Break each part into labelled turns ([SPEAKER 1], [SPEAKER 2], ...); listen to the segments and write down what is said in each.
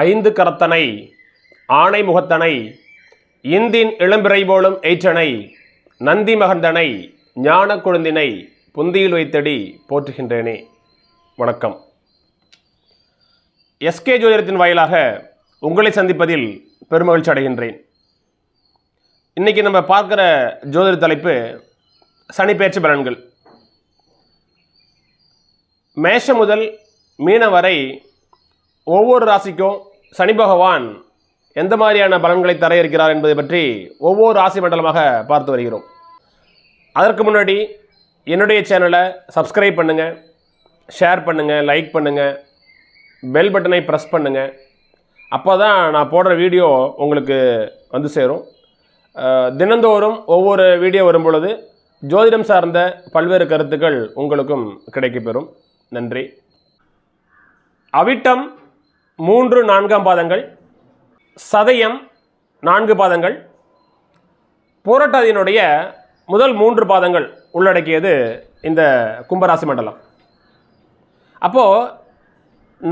[SPEAKER 1] ஐந்து கரத்தனை ஆணை முகத்தனை இந்தின் இளம்பிறை போலும் ஏற்றனை நந்தி மகந்தனை ஞான குழந்தினை புந்தியில் வைத்தடி போற்றுகின்றேனே. வணக்கம். எஸ்கே ஜோதிடத்தின் வாயிலாக உங்களை சந்திப்பதில் பெருமகிழ்ச்சி அடைகின்றேன். இன்றைக்கி நம்ம பார்க்குற ஜோதிட தலைப்பு சனி பெயர்ச்சி பலன்கள். மேஷம் முதல் மீன வரை ஒவ்வொரு ராசிக்கும் சனி பகவான் எந்த மாதிரியான பலன்களை தர இருக்கிறார் என்பதை பற்றி ஒவ்வொரு ராசி மண்டலமாக பார்த்து வருகிறோம். அதற்கு முன்னாடி என்னுடைய சேனலை சப்ஸ்கிரைப் பண்ணுங்கள் ஷேர் பண்ணுங்கள் லைக் பண்ணுங்கள் பெல் பட்டனை ப்ரெஸ் பண்ணுங்கள் அப்போ தான் நான் போடுற வீடியோ உங்களுக்கு வந்து சேரும். தினந்தோறும் ஒவ்வொரு வீடியோ வரும்பொழுது ஜோதிடம் சார்ந்த பல்வேறு கருத்துக்கள் உங்களுக்கும் கிடைக்கப்பெறும். நன்றி. அவிட்டம் மூன்று நான்காம் பாதங்கள் சதயம் நான்கு பாதங்கள். போராட்டாதியினுடைய முதல் மூன்று பாதங்கள் உள்ளடக்கியது இந்த கும்பராசி மண்டலம். அப்போது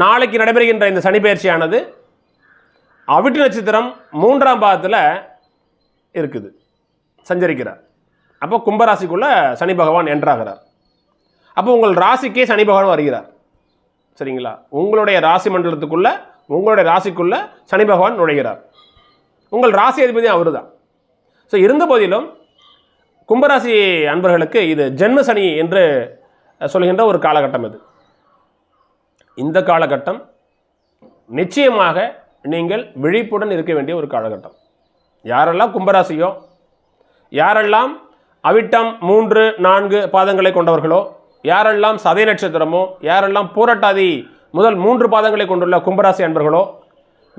[SPEAKER 1] நாளைக்கு நடைபெறுகின்ற இந்த சனிப்பெயர்ச்சியானது அவிட்டு நட்சத்திரம் மூன்றாம் பாதத்தில் இருக்குது சஞ்சரிக்கிறார். அப்போ கும்பராசிக்குள்ளே சனி பகவான் என்றாகிறார். அப்போ உங்கள் ராசிக்கே சனி பகவான் வருகிறார். சரிங்களா? உங்களுடைய ராசி மண்டலத்துக்குள்ளே உங்களுடைய ராசிக்குள்ளே சனி பகவான் நுழைகிறார். உங்கள் ராசி அதிபதி அவர் தான் ஸோ இருந்த போதிலும் கும்பராசி அன்பர்களுக்கு இது ஜென்ம சனி என்று சொல்கின்ற ஒரு காலகட்டம் இது. இந்த காலகட்டம் நிச்சயமாக நீங்கள் விழிப்புடன் இருக்க வேண்டிய ஒரு காலகட்டம். யாரெல்லாம் கும்பராசியோ யாரெல்லாம் அவிட்டம் மூன்று நான்கு பாதங்களை கொண்டவர்களோ யாரெல்லாம் சதய நட்சத்திரமோ யாரெல்லாம் பூரட்டாதி முதல் மூன்று பாதங்களை கொண்டுள்ள கும்பராசி அன்பர்களோ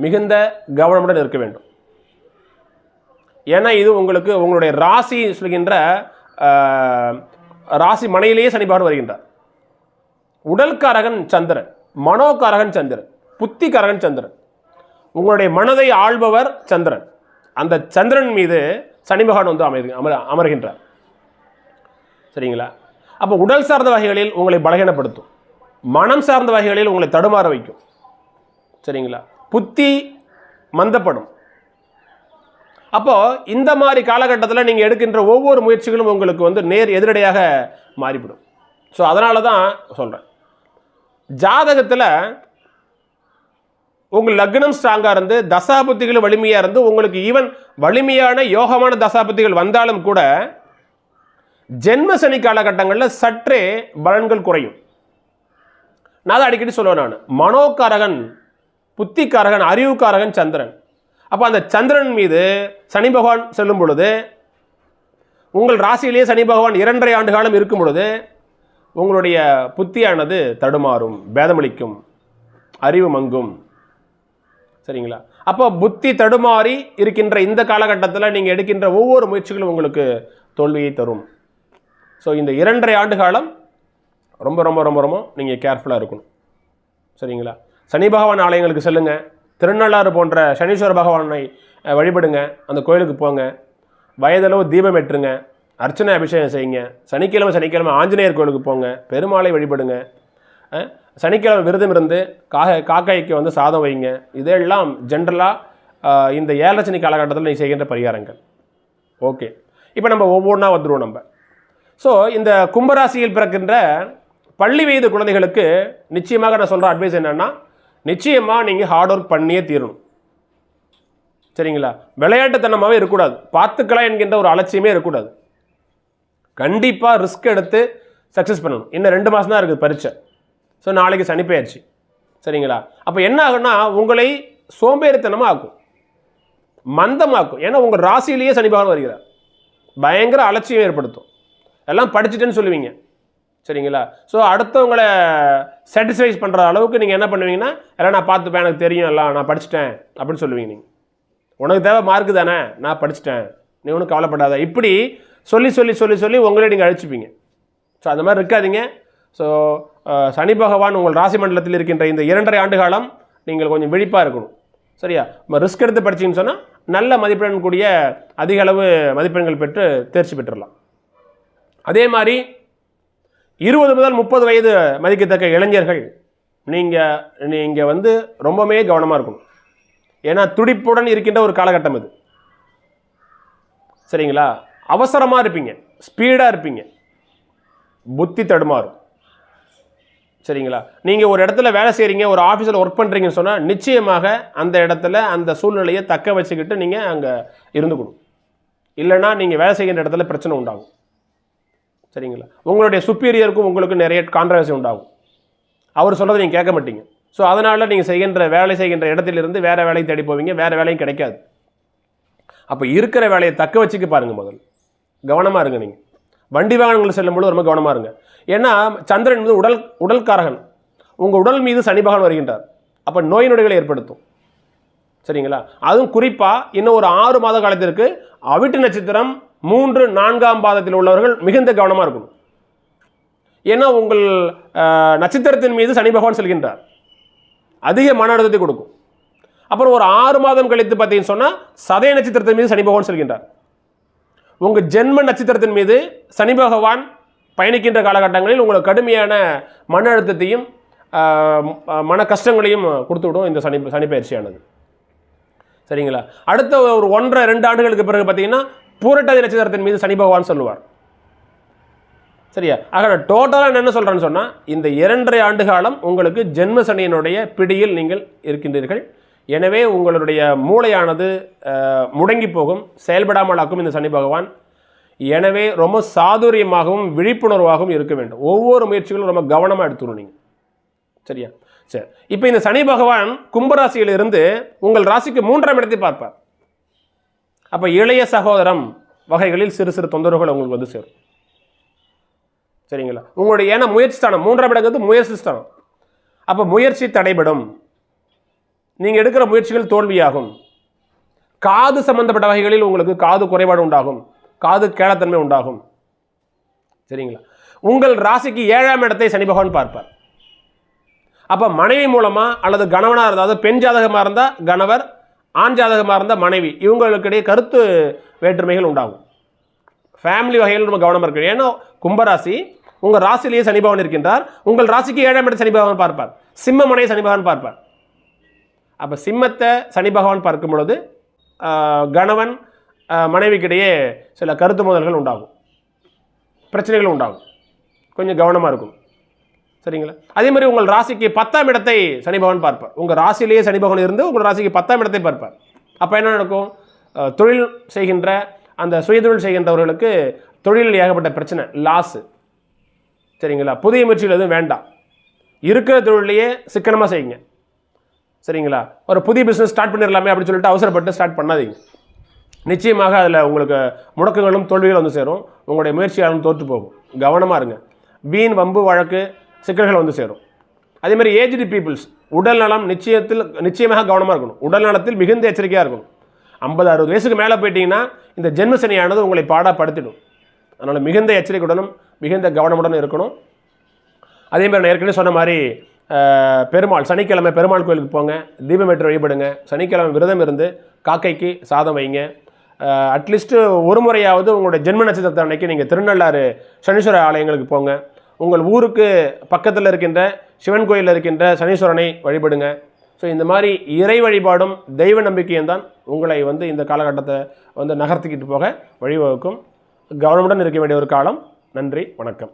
[SPEAKER 1] மிகுந்த கவனமுடன் இருக்க வேண்டும். ஏன்னா இது உங்களுக்கு உங்களுடைய ராசி சொல்கின்ற ராசி மனையிலேயே சனிபாடு வருகின்றார். உடல்காரகன் சந்திரன் மனோகாரகன் சந்திரன் புத்திகாரகன் சந்திரன் உங்களுடைய மனதை ஆள்பவர் சந்திரன். அந்த சந்திரன் மீது சனி பகவான் வந்து அமர் அமர அமர்கின்றார். சரிங்களா? அப்போ உடல் சார்ந்த வகைகளில் உங்களை பலகீனப்படுத்தும். மனம் சார்ந்த வகைகளில் உங்களை தடுமாற வைக்கும். சரிங்களா? புத்தி மந்தப்படும். அப்போது இந்த மாதிரி காலகட்டத்தில் நீங்கள் எடுக்கின்ற ஒவ்வொரு முயற்சிகளும் உங்களுக்கு வந்து நேர் எதிரடையாக மாறிவிடும். ஸோ அதனால தான் சொல்கிறேன் ஜாதகத்தில் உங்கள் லக்னம் ஸ்ட்ராங்காக இருந்து தசாபுத்திகள் வலிமையாக இருந்து உங்களுக்கு ஈவன் வலிமையான யோகமான தசாபுத்திகள் வந்தாலும் கூட ஜென்ம சனி காலகட்டங்களில் சற்றே பலன்கள் குறையும். நான் தான் அடிக்கடி சொல்லுவேன் நான். மனோக்காரகன் புத்திக்காரகன் அறிவுக்காரகன் சந்திரன். அப்போ அந்த சந்திரன் மீது சனி பகவான் செல்லும் பொழுது உங்கள் ராசியிலேயே சனி பகவான் இரண்டரை ஆண்டு காலம் இருக்கும் பொழுது உங்களுடைய புத்தியானது தடுமாறும் பேதமளிக்கும் அறிவு மங்கும். சரிங்களா? அப்போ புத்தி தடுமாறி இருக்கின்ற இந்த காலகட்டத்தில் நீங்கள் எடுக்கின்ற ஒவ்வொரு முயற்சிகளும் உங்களுக்கு தோல்வியை தரும். ஸோ இந்த இரண்டரை ஆண்டு காலம் ரொம்ப ரொம்ப ரொம்ப ரொம்ப நீங்கள் கேர்ஃபுல்லாக இருக்கணும். சரிங்களா? சனி பகவான் ஆலயங்களுக்கு செல்லுங்க. திருநள்ளாறு போன்ற சனீஸ்வர பகவானை வழிபடுங்க. அந்த கோயிலுக்கு போங்க. வயதளவு தீபம் ஏற்றுங்க. அர்ச்சனை அபிஷேகம் செய்யுங்க. சனிக்கிழமை சனிக்கிழமை ஆஞ்சநேயர் கோயிலுக்கு போங்க. பெருமாளை வழிபடுங்க. சனிக்கிழமை விரதம் இருந்து காக காக்காய்க்கு வந்து சாதம் வைங்க. இதெல்லாம் ஜென்ரலாக இந்த ஏழரை சனி காலகட்டத்தில் நீங்கள் செய்கின்ற பரிகாரங்கள். ஓகே இப்போ நம்ம ஒவ்வொன்றா வந்துடுவோம் நம்ம. ஸோ இந்த கும்பராசியில் பிறக்கின்ற பள்ளி வயது குழந்தைகளுக்கு நிச்சயமாக நான் சொல்கிற அட்வைஸ் என்னென்னா நிச்சயமாக நீங்கள் ஹார்ட் ஒர்க் பண்ணியே தீரணும். சரிங்களா? விளையாட்டுத்தனமாகவே இருக்கக்கூடாது. பார்த்துக்கலாம் என்கின்ற ஒரு அலட்சியமே இருக்கக்கூடாது. கண்டிப்பாக ரிஸ்க் எடுத்து சக்ஸஸ் பண்ணணும். இன்னும் ரெண்டு மாதம் தான் இருக்குது பரீட்சை. ஸோ நாளைக்கு சனிப்பெயர்ச்சி. சரிங்களா? அப்போ என்ன ஆகும்னா உங்களை சோம்பேறித்தனமாக ஆக்கும் மந்தமாக்கும். ஏன்னா உங்கள் ராசியிலேயே சனி பகவான் வருகிறார். பயங்கர அலட்சியம் ஏற்படுத்தும். எல்லாம் படிச்சுட்டேன்னு சொல்லுவீங்க. சரிங்களா? ஸோ அடுத்தவங்களை சாட்டிஸ்ஃபைஸ் பண்ணுற அளவுக்கு நீங்கள் என்ன பண்ணுவீங்கன்னா எல்லாம் நான் பார்த்துப்பேன் எனக்கு தெரியும் எல்லாம் நான் படிச்சிட்டேன் அப்படின்னு சொல்லுவீங்க நீங்கள் உனக்கு தேவை மார்க்கு தானே நான் படிச்சிட்டேன். நீ ஒன்றும் கவலைப்படாத. இப்படி சொல்லி சொல்லி சொல்லி சொல்லி உங்களே நீங்கள் அழிச்சுப்பீங்க. ஸோ அந்த மாதிரி இருக்காதீங்க. ஸோ சனி பகவான் உங்கள் ராசி மண்டலத்தில் இருக்கின்ற இந்த இரண்டரை ஆண்டு காலம் நீங்கள் கொஞ்சம் விழிப்பாக இருக்கணும். சரியா? நம்ம ரிஸ்க் எடுத்து படிச்சீங்கன்னு சொன்னால் நல்ல மதிப்பெண் கூடிய அதிக அளவு மதிப்பெண்கள் பெற்று தேர்ச்சி பெற்றுடலாம் அதே மாதிரி இருபது முதல் முப்பது வயது மதிக்கத்தக்க இளைஞர்கள் நீங்கள் நீங்கள் வந்து ரொம்பவே கவனமாக இருக்கணும். ஏன்னா துடிப்புடன் இருக்கின்ற ஒரு காலகட்டம் இது. சரிங்களா? அவசரமாக இருப்பீங்க. ஸ்பீடாக இருப்பீங்க. புத்தி தடுமாறும். சரிங்களா? நீங்கள் ஒரு இடத்துல வேலை செய்கிறீங்க ஒரு ஆஃபீஸில் ஒர்க் பண்ணுறீங்கன்னு சொன்னால் நிச்சயமாக அந்த இடத்துல அந்த சூழ்நிலையை தக்க வச்சுக்கிட்டு நீங்கள் அங்கே இருந்துக்கணும். இல்லைன்னா நீங்கள் வேலை செய்கின்ற இடத்துல பிரச்சனை உண்டாகும். சரிங்களா? உங்களுடைய சுப்பீரியருக்கும் உங்களுக்கு நிறைய கான்ட்ரவர்சி உண்டாகும். அவர் சொல்கிறத நீங்கள் கேட்க மாட்டீங்க. ஸோ அதனால் நீங்கள் செய்கின்ற வேலை செய்கின்ற இடத்திலிருந்து வேறு வேலையை தேடி போவீங்க வேறு வேலையும் கிடைக்காது. அப்போ இருக்கிற வேலையை தக்க வச்சுக்க பாருங்கள் முதல் கவனமாக இருங்க நீங்கள் வண்டி வாகனங்கள் செல்லும்போது ரொம்ப கவனமாக இருங்க. ஏன்னா சந்திரன் வந்து உடல் உடல்காரகன். உங்கள் உடல் மீது சனி பகவான் வருகின்றார். அப்போ நோய் நொடிகளை ஏற்படுத்தும். சரிங்களா? அதுவும் குறிப்பாக இன்னும் ஒரு ஆறு மாத காலத்திற்கு அவிட்டு நட்சத்திரம் மூன்று நான்காம் பாதத்தில் உள்ளவர்கள் மிகுந்த கவனமாக இருக்கணும். ஏன்னா உங்கள் நட்சத்திரத்தின் மீது சனி பகவான் செல்கின்றார். அதிக மன அழுத்தத்தை கொடுக்கும். அப்புறம் ஒரு ஆறு மாதம் கழித்து பார்த்தீங்கன்னு சொன்னால் சதய நட்சத்திரத்தின் மீது சனி பகவான் செல்கின்றார். உங்கள் ஜென்ம நட்சத்திரத்தின் மீது சனி பகவான் பயணிக்கின்ற காலகட்டங்களில் உங்களுக்கு கடுமையான மன அழுத்தத்தையும் மன கஷ்டங்களையும் கொடுத்து விடும் இந்த சனி சனி பயிற்சியானது. சரிங்களா? அடுத்த ஒரு ஒன்றரை ரெண்டு ஆண்டுகளுக்கு பிறகு பார்த்தீங்கன்னா பூரட்டாதி நட்சத்திரத்தின் மீது சனி பகவான் சொல்லுவார். சரியா? ஆக டோட்டலாக நான் என்ன சொல்கிறேன்னு சொன்னால் இந்த இரண்டரை ஆண்டு காலம் உங்களுக்கு ஜென்ம சனியினுடைய பிடியில் நீங்கள் இருக்கின்றீர்கள். எனவே உங்களுடைய மூளையானது முடங்கி போகும் செயல்படாமல் ஆக்கும் இந்த சனி பகவான். எனவே ரொம்ப சாதுரியமாகவும் விழிப்புணர்வாகவும் இருக்க வேண்டும். ஒவ்வொரு முயற்சிகளும் ரொம்ப கவனமாக எடுத்துக்கணும் நீங்கள் சரியா? சரி. இப்போ இந்த சனி பகவான் கும்பராசியிலிருந்து உங்கள் ராசிக்கு மூன்றாம் இடத்தை பார்ப்பார். அப்போ இளைய சகோதரம் வகைகளில் சிறு சிறு தொந்தரவுகள் உங்களுக்கு வந்து சேரும். சரிங்களா? உங்களுடைய ஏன்னா முயற்சி ஸ்தானம் மூன்றாம் இடங்கிறது முயற்சி ஸ்தானம். அப்போ முயற்சி தடைபடும். நீங்கள் எடுக்கிற முயற்சிகள் தோல்வியாகும். காது சம்பந்தப்பட்ட வகைகளில் உங்களுக்கு காது குறைபாடு உண்டாகும். காது கேளத்தன்மை உண்டாகும். சரிங்களா? உங்கள் ராசிக்கு ஏழாம் இடத்தை சனி பகவான் பார்ப்பார். அப்போ மனைவி மூலமாக அல்லது கணவனாக இருந்தால் அதாவது பெண் ஜாதகமாக இருந்தால் கணவர் ஆண் ஜாதகமாக இருந்தால் மனைவி. இவங்களுக்கிடையே கருத்து வேற்றுமைகள் உண்டாகும். ஃபேமிலி வகையில் ரொம்ப கவனமாக இருக்கணும். ஏன்னா கும்பராசி உங்கள் ராசிலேயே சனி பகவான் இருக்கின்றார். உங்கள் ராசிக்கு ஏழாம் இடத்தை சனி பகவான் பார்ப்பார். சிம்ம மனையை சனி பகவான் பார்ப்பார். அப்போ சிம்மத்தை சனி பகவான் பார்க்கும் பொழுது கணவன் மனைவிக்கிடையே சில கருத்து முதல்கள் உண்டாகும். பிரச்சனைகள் உண்டாகும். கொஞ்சம் கவனமாக இருக்கும் சரிங்களா? அதே மாதிரி உங்கள் ராசிக்கு பத்தாம் இடத்தை சனி பகவான் பார்ப்பார். உங்கள் ராசியிலேயே சனி பகவான் இருந்து உங்கள் ராசிக்கு பத்தாம் இடத்தை பார்ப்பார். அப்போ என்ன நடக்கும்? தொழில் செய்கின்ற அந்த சுயதொழில் செய்கின்றவர்களுக்கு தொழிலில் ஏகப்பட்ட பிரச்சனை லாஸு சரிங்களா? புதிய முயற்சிகள் எதுவும் வேண்டாம். இருக்கிற தொழிலையே சிக்கனமாக செய்யுங்க. சரிங்களா? ஒரு புதிய பிஸ்னஸ் ஸ்டார்ட் பண்ணிடலாமே அப்படின்னு சொல்லிட்டு அவசரப்பட்டு ஸ்டார்ட் பண்ணாதீங்க. நிச்சயமாக அதில் உங்களுக்கு முடக்கங்களும் தோல்விகளும் வந்து சேரும். உங்களுடைய முயற்சியாலும் தோற்று போகும். கவனமாக இருங்க. வீண் வம்பு வழக்கு சிக்கல்கள் வந்து சேரும். அதே மாதிரி ஏஜ்டு பீப்புள்ஸ் உடல் நலம் நிச்சயத்தில் நிச்சயமாக கவனமாக இருக்கணும். உடல் நலத்தில் மிகுந்த எச்சரிக்கையாக இருக்கணும். ஐம்பது அறுபது வயசுக்கு மேலே போயிட்டீங்கன்னா இந்த ஜென்மசனியானது உங்களை பாடாப்படுத்திடும். அதனால் மிகுந்த எச்சரிக்கையுடனும் மிகுந்த கவனமுடனும் இருக்கணும். அதே மாதிரி நான் ஏற்கனவே சொன்ன மாதிரி பெருமாள் சனிக்கிழமை பெருமாள் கோயிலுக்கு போங்க. தீபமேற்று வழிபடுங்க. சனிக்கிழமை விரதம் இருந்து காக்கைக்கு சாதம் வைங்க. அட்லீஸ்ட்டு ஒரு முறையாவது உங்களுடைய ஜென்ம நட்சத்திரத்தை அன்னைக்கு நீங்கள் திருநள்ளாறு சனீஸ்வர ஆலயங்களுக்கு போங்க. உங்கள் ஊருக்கு பக்கத்தில் இருக்கின்ற சிவன் கோயிலில் இருக்கின்ற சனீஸ்வரனை வழிபடுங்க. ஸோ இந்த மாதிரி இறை வழிபாடும் தெய்வ நம்பிக்கையும் தான் உங்களை வந்து இந்த காலகட்டத்தை வந்து நகர்த்திக்கிட்டு போக வழிவகுக்கும். கவனமுடன் இருக்க வேண்டிய ஒரு காலம். நன்றி வணக்கம்.